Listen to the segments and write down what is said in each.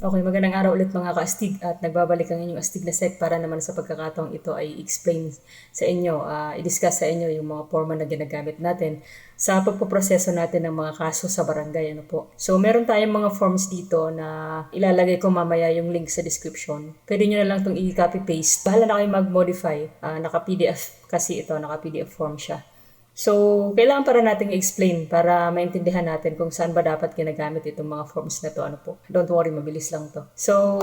Okay, magandang araw ulit mga kaastig at nagbabalik ang inyong astig na sec para naman sa pagkakataong ito ay explain sa inyo, uh, i-discuss sa inyo yung mga forma na ginagamit natin sa pagpoproseso natin ng mga kaso sa barangay. Ano po. So meron tayong mga forms dito na ilalagay ko mamaya yung link sa description. Pwede nyo na lang itong i-copy-paste. Bahala na kayo mag-modify. Uh, naka-PDF kasi ito, naka-PDF form siya. So, kailangan para nating i-explain para maintindihan natin kung saan ba dapat ginagamit itong mga forms na to. Ano po. Don't worry, mabilis lang to. So,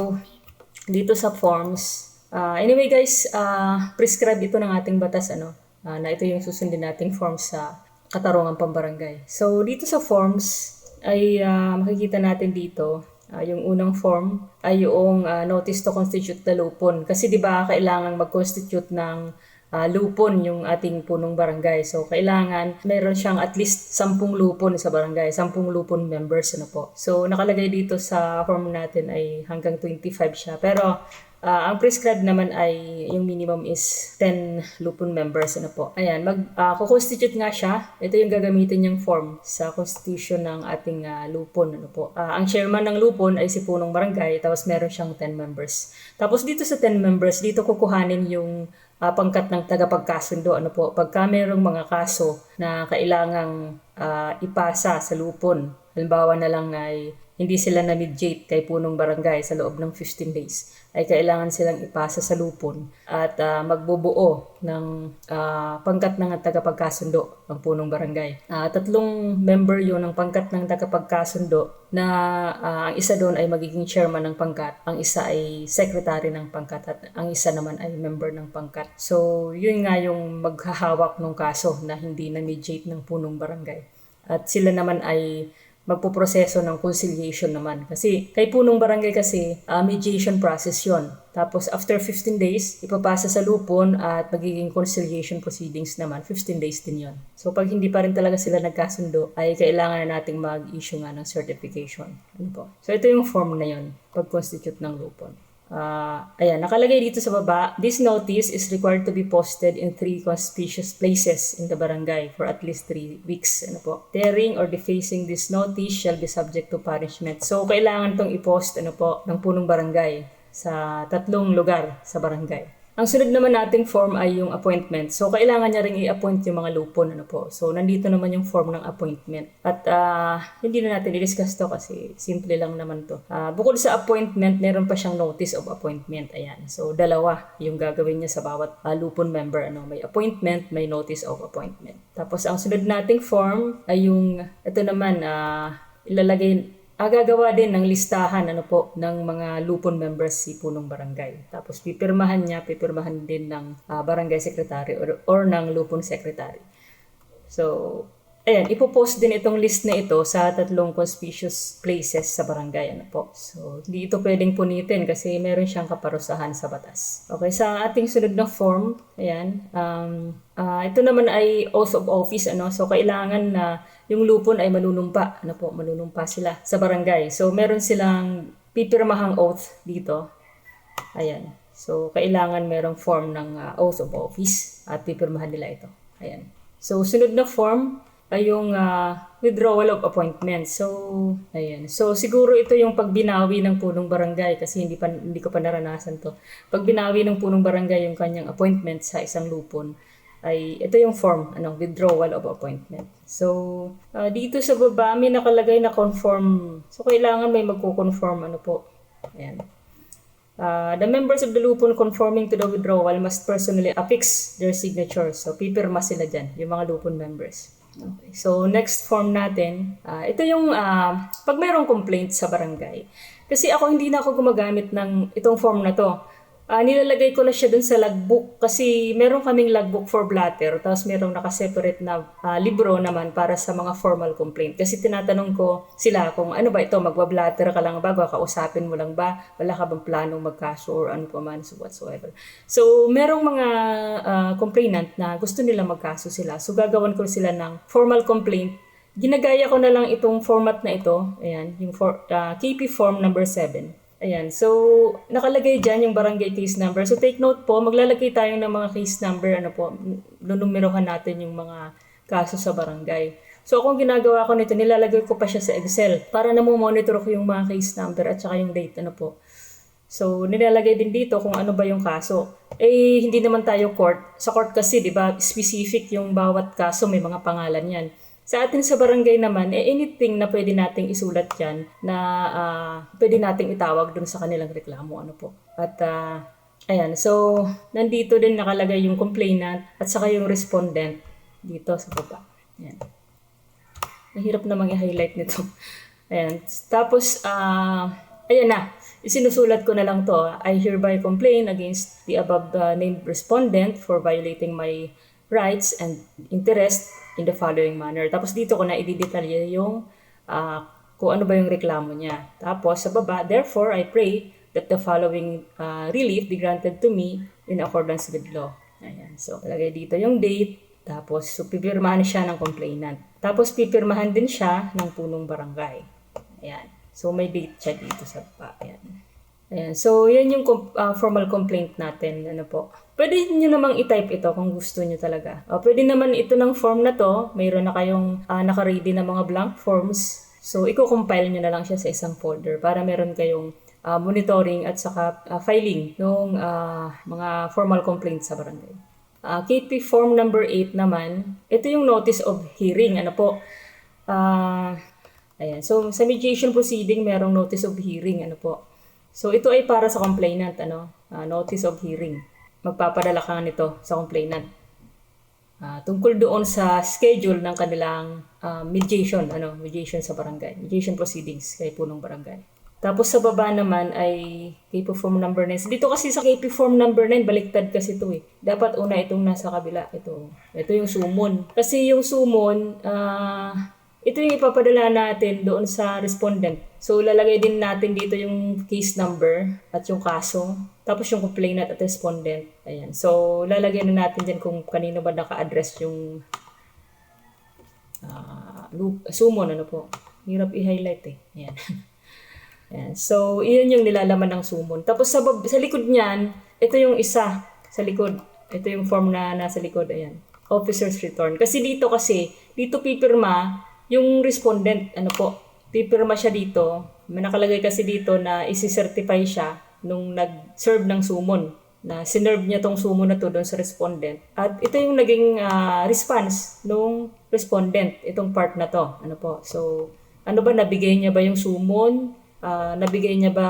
dito sa forms, uh, anyway guys, uh, prescribe ito ng ating batas ano, uh, na ito yung susundin nating forms sa katarungan pambarangay. So, dito sa forms ay uh, makikita natin dito Uh, yung unang form ay yung uh, notice to constitute the lupon. Kasi di ba kailangan mag-constitute ng uh, lupon yung ating punong barangay. So, kailangan meron siyang at least 10 lupon sa barangay, 10 lupon members ano po. So, nakalagay dito sa form natin ay hanggang 25 siya. Pero, Uh, ang prescribed naman ay yung minimum is 10 lupon members ano po. Ayan, mag uh, constitute nga siya. Ito yung gagamitin niyang form sa constitution ng ating uh, lupon ano po. Uh, ang chairman ng lupon ay si punong barangay tapos meron siyang 10 members. Tapos dito sa 10 members, dito kukuhanin yung uh, pangkat ng tagapagkasundo. Ano po, pagka mayroong mga kaso na kailangang uh, ipasa sa lupon, halimbawa na lang ay hindi sila na-mediate kay punong barangay sa loob ng 15 days, ay kailangan silang ipasa sa lupon at uh, magbubuo ng uh, pangkat ng tagapagkasundo ng punong barangay. Uh, tatlong member yon ng pangkat ng tagapagkasundo na uh, ang isa doon ay magiging chairman ng pangkat, ang isa ay secretary ng pangkat at ang isa naman ay member ng pangkat. So, yun nga yung maghahawak ng kaso na hindi na-mediate ng punong barangay. At sila naman ay magpoproseso ng conciliation naman. Kasi kay punong barangay kasi, uh, mediation process yon. Tapos after 15 days, ipapasa sa lupon at magiging conciliation proceedings naman. 15 days din yon. So pag hindi pa rin talaga sila nagkasundo, ay kailangan na nating mag-issue nga ng certification. Ano po? So ito yung form na yon pag-constitute ng lupon. Uh, ayan, nakalagay dito sa baba, this notice is required to be posted in three conspicuous places in the barangay for at least three weeks. Ano po? Tearing or defacing this notice shall be subject to punishment. So, kailangan itong i-post ano po, ng punong barangay sa tatlong lugar sa barangay. Ang sunod naman nating form ay yung appointment. So, kailangan niya ring i-appoint yung mga lupon. Ano po. So, nandito naman yung form ng appointment. At uh, hindi na natin i-discuss to kasi simple lang naman to. Uh, bukod sa appointment, meron pa siyang notice of appointment. Ayan. So, dalawa yung gagawin niya sa bawat uh, lupon member. Ano, may appointment, may notice of appointment. Tapos, ang sunod nating form ay yung, ito naman, uh, ilalagay Ah, gagawa din ng listahan ano po ng mga lupon members si punong barangay. Tapos pipirmahan niya, pipirmahan din ng uh, barangay secretary or, or ng lupon secretary. So, ayan, ipopost din itong list na ito sa tatlong conspicuous places sa barangay. Ano po. So, hindi ito pwedeng punitin kasi meron siyang kaparusahan sa batas. Okay, sa ating sunod na form, ayan, um, uh, ito naman ay oath of office. Ano? So, kailangan na yung lupon ay manunumpa. Ano po, manunumpa sila sa barangay. So, meron silang pipirmahang oath dito. Ayan. So, kailangan merong form ng uh, oath of office at pipirmahan nila ito. Ayan. So, sunod na form ay yung uh, withdrawal of appointment. So, ayan. So, siguro ito yung pagbinawi ng punong barangay kasi hindi, pa, hindi ko pa naranasan to. Pagbinawi ng punong barangay yung kanyang appointment sa isang lupon ay ito yung form, ano, withdrawal of appointment. So, uh, dito sa baba may nakalagay na conform. So, kailangan may magko-conform ano po. Ayan. Uh, the members of the lupon conforming to the withdrawal must personally affix their signature. So, pipirma sila dyan, yung mga lupon members. Okay. So, next form natin, uh, ito yung uh, pag mayroong complaint sa barangay. Kasi ako hindi na ako gumagamit ng itong form na to uh, nilalagay ko na siya dun sa logbook kasi meron kaming logbook for blatter tapos merong nakaseparate na uh, libro naman para sa mga formal complaint. Kasi tinatanong ko sila kung ano ba ito, magba-blatter ka lang ba, kausapin mo lang ba, wala ka bang planong magkaso or ano pa man, so whatsoever. So, merong mga uh, complainant na gusto nila magkaso sila. So, gagawan ko sila ng formal complaint ginagaya ko na lang itong format na ito. Ayan, yung for, uh, KP form number 7. Ayan. So, nakalagay dyan yung barangay case number. So, take note po, maglalagay tayo ng mga case number, ano po, nunumerohan natin yung mga kaso sa barangay. So kung ginagawa ko nito, nilalagay ko pa siya sa Excel para na monitor ko yung mga case number at saka yung date. Ano po. So, nilalagay din dito kung ano ba yung kaso. Eh, hindi naman tayo court. Sa court kasi, di ba, specific yung bawat kaso, may mga pangalan yan. Sa atin sa barangay naman, eh, anything na pwede nating isulat yan na ah, pwede nating itawag dun sa kanilang reklamo. Ano po. At, ah, ayan. So, nandito din nakalagay yung complainant at saka yung respondent dito sa baba. Ayan. Mahirap namang i-highlight nito. Ayan. Tapos, ah, ayan na. Isinusulat ko na lang to. I hereby complain against the above uh, named respondent for violating my rights and interest in the following manner. Tapos dito ko na i-detalye yung ah, kung ano ba yung reklamo niya. Tapos sa baba, therefore, I pray that the following ah, relief be granted to me in accordance with law. Ayan. So, lagay dito yung date. Tapos, so, pipirmahan siya ng complainant. Tapos, pipirmahan din siya ng punong barangay. Ayan. So, may date siya dito sa baba. Ayan. Ayan. So, yan yung ah, formal complaint natin. Ano po. Pwede nyo namang i-type ito kung gusto nyo talaga. O, pwede naman ito ng form na to. Mayroon na kayong uh, naka-ready na mga blank forms. So, i-compile nyo na lang siya sa isang folder para meron kayong ah, monitoring at saka ah, filing ng mga formal complaints sa barangay. Ah, KP form number 8 naman, ito yung notice of hearing. Ano po? Ah, ayan. So, sa mediation proceeding, merong notice of hearing. Ano po? So, ito ay para sa complainant. Ano? Ah, notice of hearing. Magpapadala ka nito sa complainant. Ah, tungkol doon sa schedule ng kanilang ah, mediation, ano, mediation sa barangay, mediation proceedings kay punong barangay. Tapos sa baba naman ay KP form number 9. Dito kasi sa KP form number 9, baliktad kasi ito eh. Dapat una itong nasa kabila. Ito. Ito yung sumon. Kasi yung sumon, ah, ito yung ipapadala natin doon sa respondent. So, lalagay din natin dito yung case number at yung kaso. Tapos yung complainant at respondent. Ayan. So, lalagay na natin dyan kung kanino ba naka-address yung loop, sumon. Ano po. Hirap i-highlight eh. Ayan. Ayan. So, iyon yung nilalaman ng sumon. Tapos sa, sa likod niyan, ito yung isa sa likod. Ito yung form na nasa likod. Ayan. Officer's return. Kasi dito kasi, dito pipirma yung respondent. Ano po? Pipirma siya dito. May nakalagay kasi dito na isi-certify siya nung nag-serve ng sumon na sinerve niya tong sumo na to doon sa respondent. At ito yung naging ah, response nung respondent, itong part na to. Ano po? So, ano ba, nabigay niya ba yung sumon? Ah, nabigay niya ba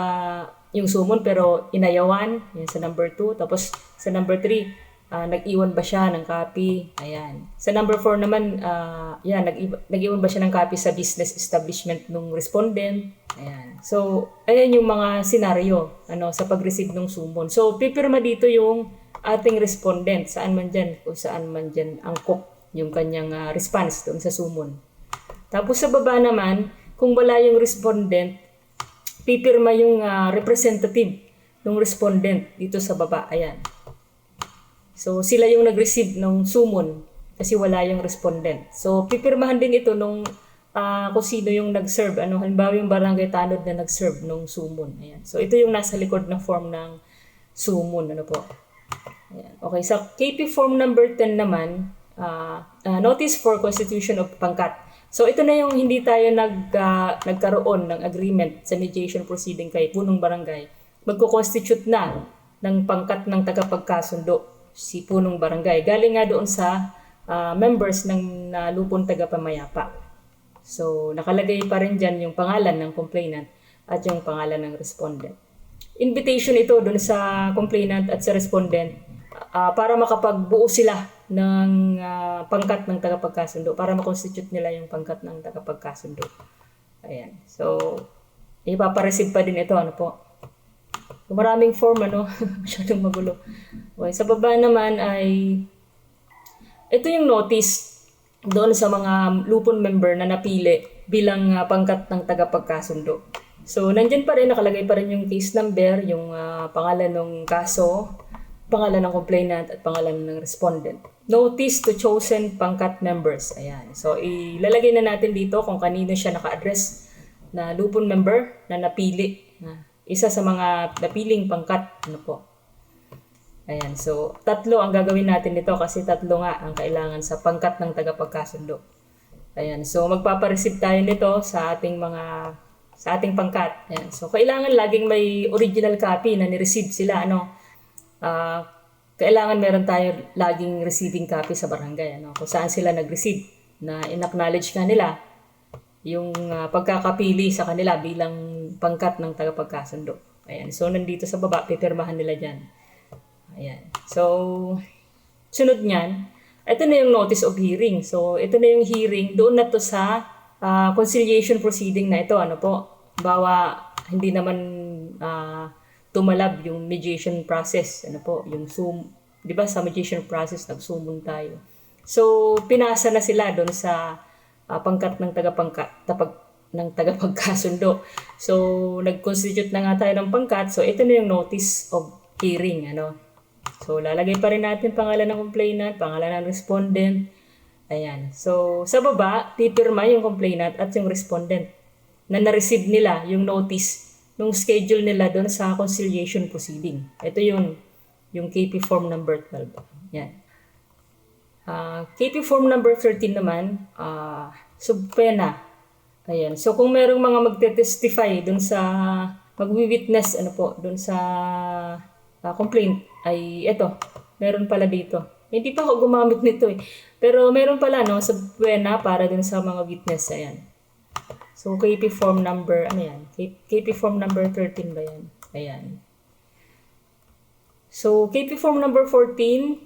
yung sumon pero inayawan? Yan sa number 2. Tapos sa number 3, nag-iwan ba siya ng copy? Ayan. Sa number 4 naman, ah, yan, nag- nag-iwan ba siya ng copy sa business establishment nung respondent? Ayan. So, ayan yung mga senaryo ano, sa pag-receive ng sumon. So, pipirma dito yung ating respondent, saan man dyan, kung saan man dyan angkop yung kanyang ah, response doon sa sumon. Tapos sa baba naman, kung wala yung respondent, pipirma yung ah, representative ng respondent dito sa baba. Ayan. So, sila yung nag-receive ng sumon kasi wala yung respondent. So, pipirmahan din ito nung ah, kung sino yung nag-serve. Ano, halimbawa yung barangay tanod na nag-serve nung sumon. Ayan. So, ito yung nasa likod na form ng sumon. Ano po? Ayan. Okay, sa KP form number 10 naman, ah, ah, notice for constitution of pangkat. So ito na yung hindi tayo nag, ah, nagkaroon ng agreement sa mediation proceeding kay punong barangay. Magko-constitute na ng pangkat ng tagapagkasundo si punong barangay. Galing nga doon sa ah, members ng uh, lupon tagapamayapa. So nakalagay pa rin dyan yung pangalan ng complainant at yung pangalan ng respondent invitation ito doon sa complainant at sa respondent ah, para makapagbuo sila ng ah, pangkat ng tagapagkasundo para makonstitute nila yung pangkat ng tagapagkasundo. Ayan. So, ipapareceive pa din ito. Ano po? Maraming form, ano? Masyadong magulo. Okay. Sa baba naman ay ito yung notice doon sa mga lupon member na napili bilang ah, pangkat ng tagapagkasundo. So, nandyan pa rin, nakalagay pa rin yung case number, yung ah, pangalan ng kaso, pangalan ng complainant, at pangalan ng respondent. Notice to chosen pangkat members. Ayan. So, ilalagay na natin dito kung kanino siya naka-address na lupon member na napili. Na isa sa mga napiling pangkat. Ano po? Ayan. So, tatlo ang gagawin natin dito kasi tatlo nga ang kailangan sa pangkat ng tagapagkasundo. Ayan, so magpapareceive tayo nito sa ating mga sa ating pangkat. Ayan. So kailangan laging may original copy na ni-receive sila ano. Ah, kailangan meron tayo laging receiving copy sa barangay ano kung saan sila nag-receive na in-acknowledge ka nila yung ah, pagkakapili sa kanila bilang pangkat ng tagapagkasundo. Ayan. So nandito sa baba pipirmahan nila diyan. Ayan. So sunod niyan, ito na yung notice of hearing. So ito na yung hearing doon na to sa ah, conciliation proceeding na ito ano po. Bawa hindi naman ah, tumalab yung mediation process, ano po, yung sum, 'di ba sa mediation process nagsumon tayo. So pinasa na sila doon sa ah, pangkat ng tagapangkat, tapag ng tagapagkasundo. So nag-constitute na nga tayo ng pangkat. So ito na yung notice of hearing, ano. So lalagay pa rin natin pangalan ng complainant, pangalan ng respondent. Ayan. So sa baba, pipirma yung complainant at yung respondent na na-receive nila yung notice nung schedule nila doon sa conciliation proceeding. Ito yung yung KP form number 12. Yan. Ah, KP form number 13 naman, ah subpena. Ayan. So kung merong mga magte-testify doon sa magwi-witness ano po doon sa ah, complaint ay eto, meron pala dito. Hindi pa ako gumamit nito eh. Pero meron pala no subpena para doon sa mga witness ayan. So, KP form number, ano yan? KP form number 13 ba yan? Ayan. So, KP form number 14,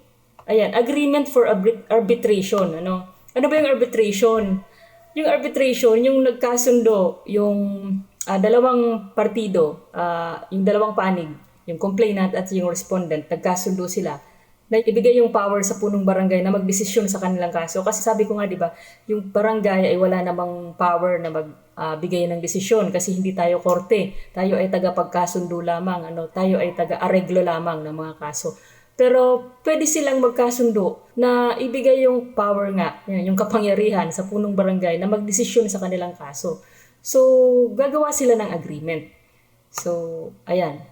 ayan, agreement for arbit- arbitration. Ano? Ano ba yung arbitration? Yung arbitration, yung nagkasundo, yung ah, dalawang partido, ah, yung dalawang panig, yung complainant at yung respondent, nagkasundo sila na ibigay yung power sa punong barangay na magdesisyon sa kanilang kaso. Kasi sabi ko nga, di ba, yung barangay ay wala namang power na magbigay ng desisyon kasi hindi tayo korte. Tayo ay taga-pagkasundo lamang. Ano, tayo ay taga-areglo lamang ng mga kaso. Pero pwede silang magkasundo na ibigay yung power nga, yung kapangyarihan sa punong barangay na magdesisyon sa kanilang kaso. So, gagawa sila ng agreement. So, ayan,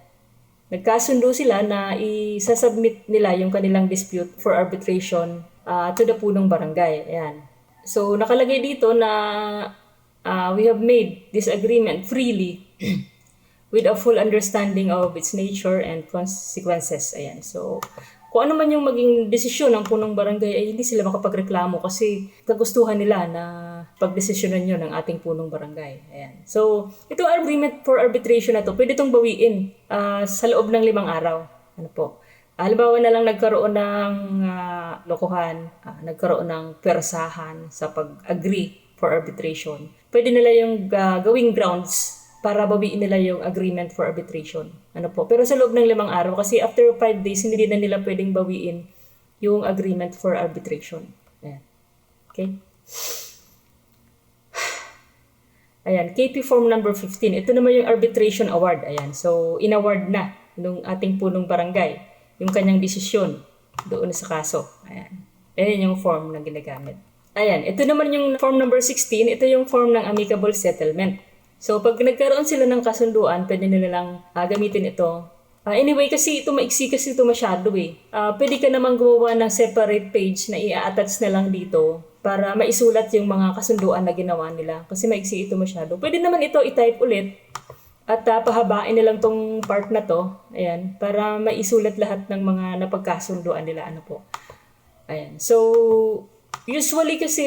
nagkasundo sila na isasubmit nila yung kanilang dispute for arbitration uh, to the punong barangay. Ayan. So, nakalagay dito na uh, we have made this agreement freely with a full understanding of its nature and consequences. Ayan. So, kung ano man yung maging desisyon ng punong barangay ay hindi sila makapagreklamo kasi kagustuhan nila na pagdesisyonan nyo ng ating punong barangay. Ayan. So, itong agreement for arbitration na to, pwede itong bawiin ah, sa loob ng limang araw. Ano po? Halimbawa na lang nagkaroon ng ah, lokohan, ah, nagkaroon ng persahan sa pag-agree for arbitration. Pwede nila yung ah, gawing grounds para bawiin nila yung agreement for arbitration. Ano po? Pero sa loob ng limang araw, kasi after five days, hindi na nila pwedeng bawiin yung agreement for arbitration. Ayan. Okay? Ayan, KP form number 15. Ito naman yung arbitration award. Ayan, so in-award na nung ating punong barangay yung kanyang desisyon doon sa kaso. Ayan. Ayan yung form na ginagamit. Ayan, ito naman yung form number 16. Ito yung form ng amicable settlement. So, pag nagkaroon sila ng kasunduan, pwede nila lang ah, gamitin ito. Ah, anyway, kasi ito maiksi kasi ito masyado eh. Ah, pwede ka namang gumawa ng separate page na i-attach na lang dito para maisulat yung mga kasunduan na ginawa nila. Kasi maiksi ito masyado. Pwede naman ito i-type ulit at ah, pahabain nilang tong part na to. Ayan, para maisulat lahat ng mga napagkasunduan nila. Ano po. Ayan. So, usually kasi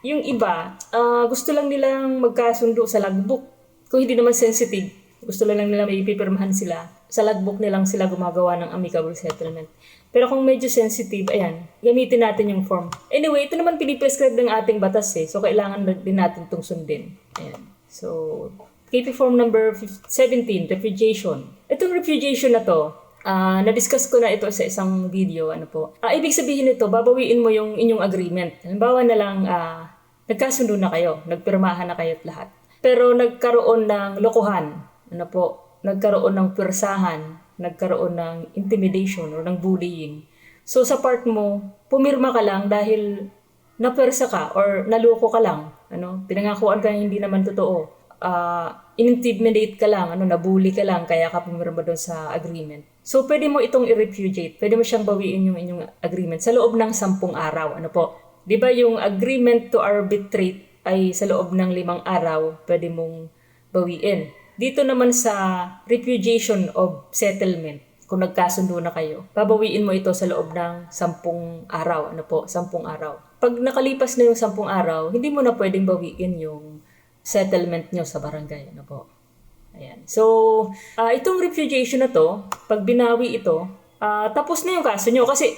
yung iba, ah, gusto lang nilang magkasundo sa logbook. Kung hindi naman sensitive, gusto lang nila may pipirmahan sila. Sa logbook nilang sila gumagawa ng amicable settlement. Pero kung medyo sensitive, ayan, gamitin natin yung form. Anyway, ito naman piniprescribe ng ating batas eh. So, kailangan din natin itong sundin. Ayan. So, KP form number 15 17, refugiation. Itong refugiation na to, Ah, na-discuss ko na ito sa isang video, ano po. Ah, ibig sabihin nito, babawiin mo yung inyong agreement. Halimbawa na lang, ah, nagkasundo na kayo, nagpirmahan na kayo at lahat. Pero nagkaroon ng lokohan, ano po, nagkaroon ng persahan, nagkaroon ng intimidation or ng bullying. So sa part mo, pumirma ka lang dahil napersa ka or naloko ka lang, ano, pinangakuan ka hindi naman totoo. Ah, in-intimidate ka lang, ano, nabully ka lang, kaya ka pumirma doon sa agreement. So, pwede mo itong i-repudiate. Pwede mo siyang bawiin yung inyong agreement sa loob ng sampung araw. Ano po? Di ba yung agreement to arbitrate ay sa loob ng limang araw pwede mong bawiin. Dito naman sa repudiation of settlement, kung nagkasundo na kayo, babawiin mo ito sa loob ng sampung araw. Ano po? Sampung araw. Pag nakalipas na yung sampung araw, hindi mo na pwedeng bawiin yung settlement nyo sa barangay. Ano po? Ayan. So, ah, itong repudiation na to, pag binawi ito, ah, tapos na yung kaso nyo. Kasi,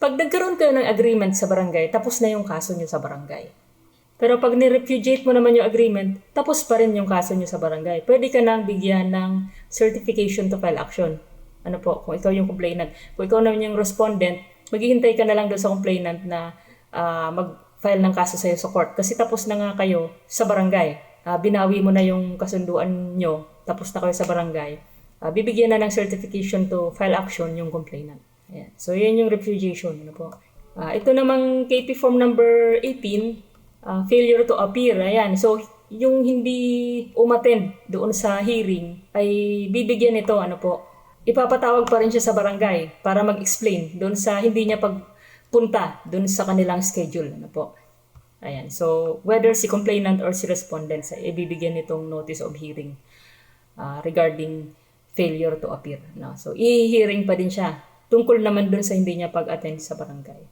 pag nagkaroon kayo ng agreement sa barangay, tapos na yung kaso nyo sa barangay. Pero pag ni-repudiate mo naman yung agreement, tapos pa rin yung kaso nyo sa barangay. Pwede ka nang bigyan ng certification to file action. Ano po, kung ikaw yung complainant. Kung ikaw naman yung respondent, maghihintay ka na lang doon sa complainant na ah, mag-file ng kaso sa'yo sa court. Kasi tapos na nga kayo sa barangay. Ah, binawi mo na yung kasunduan nyo, tapos na kayo sa barangay. Ah, bibigyan na ng certification to file action yung complainant. Ayan. So, yan yung repudiation. Ano po. Ah, ito namang KP form number 18, ah, failure to appear. Ayan. So, yung hindi umattend doon sa hearing ay bibigyan ito, ano po, ipapatawag pa rin siya sa barangay para mag-explain doon sa hindi niya pagpunta doon sa kanilang schedule. Ano po. Ayan. So, whether si complainant or si respondent sa ibibigyan nitong notice of hearing ah, regarding failure to appear. No? So, i-hearing pa din siya. Tungkol naman dun sa hindi niya pag-attend sa barangay.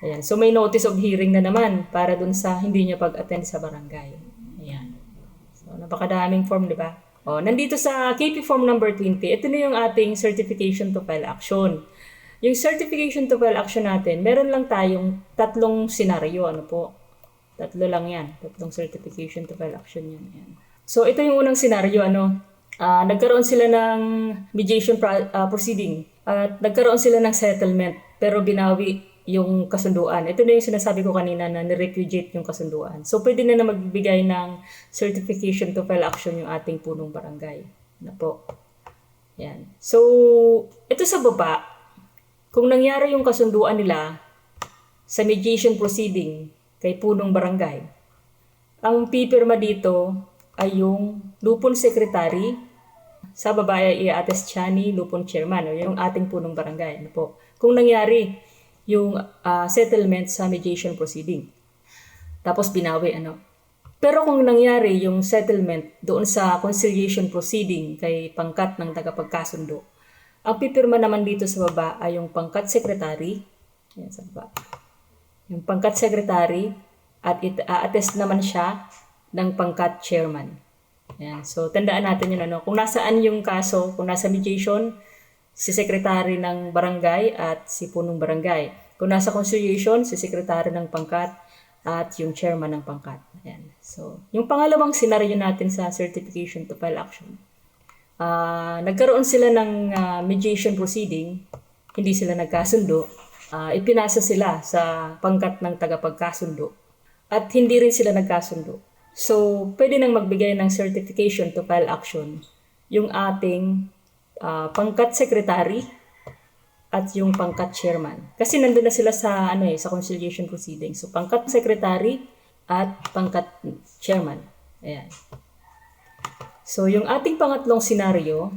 Ayan. So, may notice of hearing na naman para dun sa hindi niya pag-attend sa barangay. Ayan. So, napakadaming form, di ba? O, nandito sa KP form number 20, ito na yung ating certification to file action. Yung certification to file action natin, meron lang tayong tatlong senaryo. Ano po? Tatlo lang yan. Tatlong certification to file action yan. Ayan. So, ito yung unang senaryo. Ano? Ah, nagkaroon sila ng mediation pro- ah, proceeding at nagkaroon sila ng settlement pero binawi yung kasunduan. Ito na yung sinasabi ko kanina na nirepudiate yung kasunduan. So, pwede na na magbigay ng certification to file action yung ating punong barangay. Na po. Yan. So, ito sa baba, kung nangyari yung kasunduan nila sa mediation proceeding kay punong barangay, ang pipirma dito ay yung lupon secretary, sa babae ay i-attest siya ni lupon chairman, o yung ating punong barangay. Ano po. Kung nangyari yung ah, settlement sa mediation proceeding. Tapos binawi, ano. Pero kung nangyari yung settlement doon sa conciliation proceeding kay pangkat ng tagapagkasundo, ang pipirma naman dito sa baba ay yung pangkat secretary, yan sa baba, yung pangkat secretary at it-attest naman siya ng pangkat chairman. Yan. So, tandaan natin yun. Ano. Kung nasaan yung kaso, kung nasa mediation, si secretary ng barangay at si punong barangay. Kung nasa conciliation, si secretary ng pangkat at yung chairman ng pangkat. Yan. So, yung pangalawang senaryo natin sa certification to file action, ah nagkaroon sila ng ah, mediation proceeding, hindi sila nagkasundo, ah, ipinasa sila sa pangkat ng tagapagkasundo at hindi rin sila nagkasundo. So, pwede nang magbigay ng certification to file action yung ating ah, pangkat secretary at yung pangkat chairman. Kasi nandun na sila sa ano eh, sa conciliation proceeding. So, pangkat secretary at pangkat chairman. Ayan. So, yung ating pangatlong senaryo,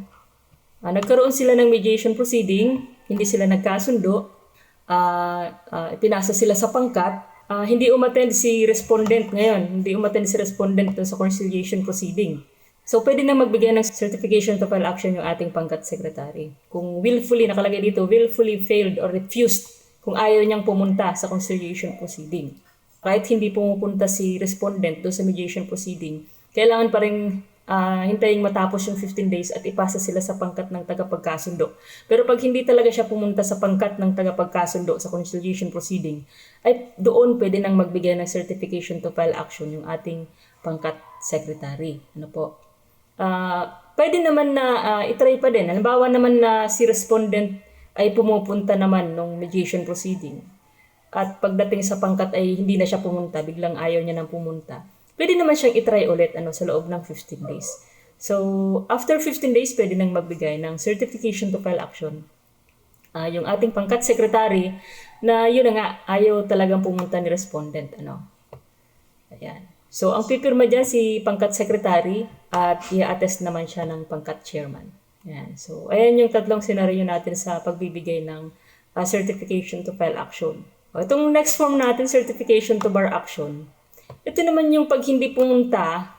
ah, nagkaroon sila ng mediation proceeding, hindi sila nagkasundo, ah, ah, pinasa sila sa pangkat, ah, hindi umattend si respondent ngayon, hindi umattend si respondent sa conciliation proceeding. So, pwede na magbigay ng certification to file action yung ating pangkat secretary. Kung willfully, nakalagay dito, willfully failed or refused kung ayaw niyang pumunta sa conciliation proceeding. Kahit hindi pumupunta si respondent doon sa mediation proceeding, kailangan pa rin ah, hintayin matapos yung 15 days at ipasa sila sa pangkat ng tagapagkasundo. Pero pag hindi talaga siya pumunta sa pangkat ng tagapagkasundo sa conciliation proceeding, ay doon pwede nang magbigay ng certification to file action yung ating pangkat secretary. Ano po? Ah, pwede naman na ah, itry pa din. Halimbawa naman na si respondent ay pumupunta naman nung mediation proceeding. At pagdating sa pangkat ay hindi na siya pumunta, biglang ayaw niya nang pumunta. Pwede naman siyang itry ulit ano, sa loob ng 15 days. So, after 15 days, pwede nang magbigay ng certification to file action. Ah, yung ating pangkat secretary na yun na nga, ayaw talagang pumunta ni respondent. Ano. Ayan. So, ang pipirma dyan si pangkat secretary at i-attest naman siya ng pangkat chairman. Ayan. So, ayan yung tatlong senaryo natin sa pagbibigay ng ah, certification to file action. O, itong next form natin, certification to bar action. Ito naman yung pag hindi pumunta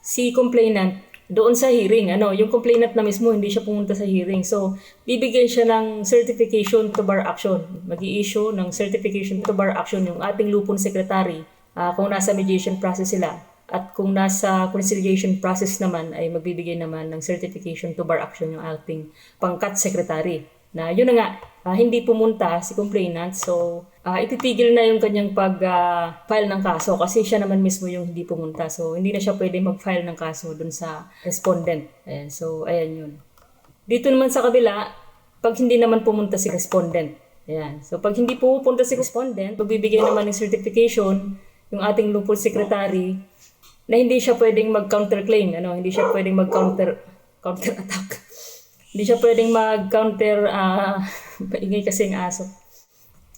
si complainant doon sa hearing. Ano, yung complainant na mismo hindi siya pumunta sa hearing. So, bibigyan siya ng certification to bar action. mag issue ng certification to bar action yung ating lupon secretary ah, kung nasa mediation process sila. At kung nasa conciliation process naman ay magbibigay naman ng certification to bar action yung ating pangkat secretary. Na yun na nga, ah, hindi pumunta si complainant. So, ah, ititigil na yung kanyang pag-file ng kaso kasi siya naman mismo yung hindi pumunta. So, hindi na siya pwede mag-file ng kaso dun sa respondent. Ayan, so, ayan yun. Dito naman sa kabila, pag hindi naman pumunta si respondent. Ayan. So, pag hindi pupunta si respondent, magbibigay naman ng certification yung ating lupol secretary na hindi siya pwedeng mag-counterclaim, ano, hindi siya pwedeng mag-counter counter attack. Hindi siya pwedeng mag-counter ah paingay kasi ang aso.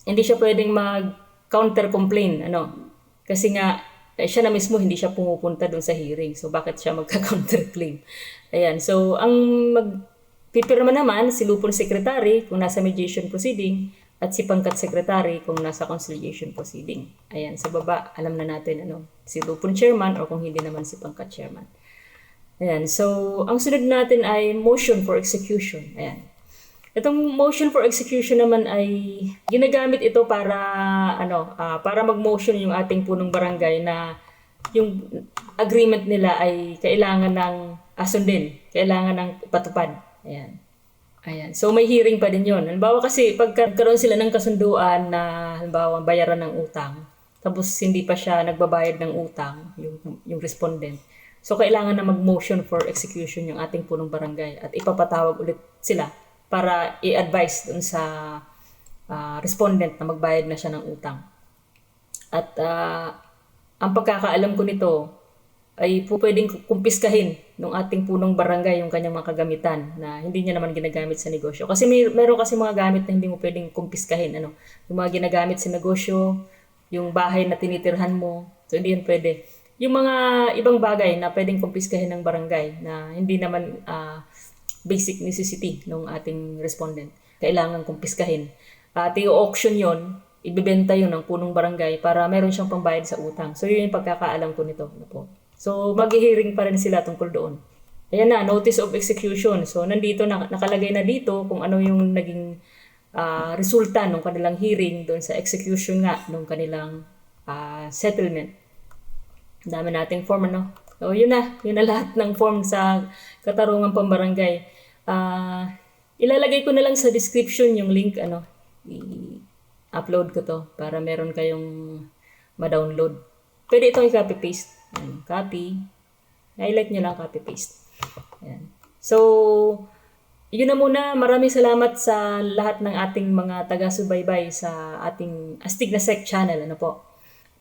Hindi siya pwedeng mag-counter complain, ano. Kasi nga eh, siya na mismo hindi siya pumupunta doon sa hearing. So bakit siya magka-counter claim? Ayan. So ang mag pipirma naman si lupon secretary kung nasa mediation proceeding at si pangkat secretary kung nasa conciliation proceeding. Ayan, sa baba, alam na natin ano, si lupon chairman o kung hindi naman si pangkat chairman. Ayan, so ang sunod natin ay motion for execution. Ayan. Itong motion for execution naman ay ginagamit ito para ano, ah, para mag-motion yung ating punong barangay na yung agreement nila ay kailangan ng asundin, kailangan ng patupad. Ayan. Ayan. So may hearing pa din 'yon. Halimbawa kasi pagkaroon sila ng kasunduan na halimbawa bayaran ng utang, tapos hindi pa siya nagbabayad ng utang yung yung respondent. So kailangan na mag-motion for execution yung ating punong barangay at ipapatawag ulit sila para i-advise dun sa ah, respondent na magbayad na siya ng utang. At ah, ang pagkakaalam ko nito ay po pwedeng kumpiskahin ng ating punong barangay yung kanyang mga kagamitan na hindi niya naman ginagamit sa negosyo. Kasi may, meron kasi mga gamit na hindi mo pwedeng kumpiskahin. Ano? Yung mga ginagamit sa negosyo, yung bahay na tinitirhan mo, so hindi yan pwede. Yung mga ibang bagay na pwedeng kumpiskahin ng barangay na hindi naman ah, basic necessity ng ating respondent, kailangan kumpiskahin. At i-auction yon ibibenta yun ng punong barangay para meron siyang pambayad sa utang. So yun yung pagkakaalam ko nito. Ano po. So mag-hearing pa rin sila tungkol doon. Ayan na, notice of execution. So nandito, na, nakalagay na dito kung ano yung naging ah, resulta ng kanilang hearing doon sa execution nga ng kanilang ah, settlement. Dami nating form, ano? So, yun na. Yun na lahat ng form sa Katarungan Pambarangay. Ah, ilalagay ko na lang sa description yung link, ano, i-upload ko to para meron kayong ma-download. Pwede itong i-copy-paste. Copy. Highlight nyo lang, copy-paste. Ayan. So, yun na muna. Maraming salamat sa lahat ng ating mga taga-subaybay sa ating Astig na Sec channel. Ano po?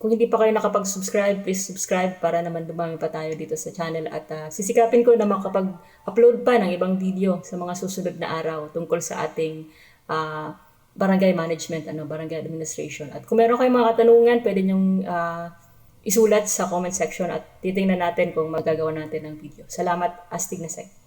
Kung hindi pa kayo nakapag-subscribe, please subscribe para naman dumami pa tayo dito sa channel. At ah, sisikapin ko na makapag-upload pa ng ibang video sa mga susunod na araw tungkol sa ating ah, barangay management, ano, barangay administration. At kung meron kayong mga katanungan, pwede nyong ah, isulat sa comment section at titingnan natin kung magagawa natin ng video. Salamat, Astig na Sec.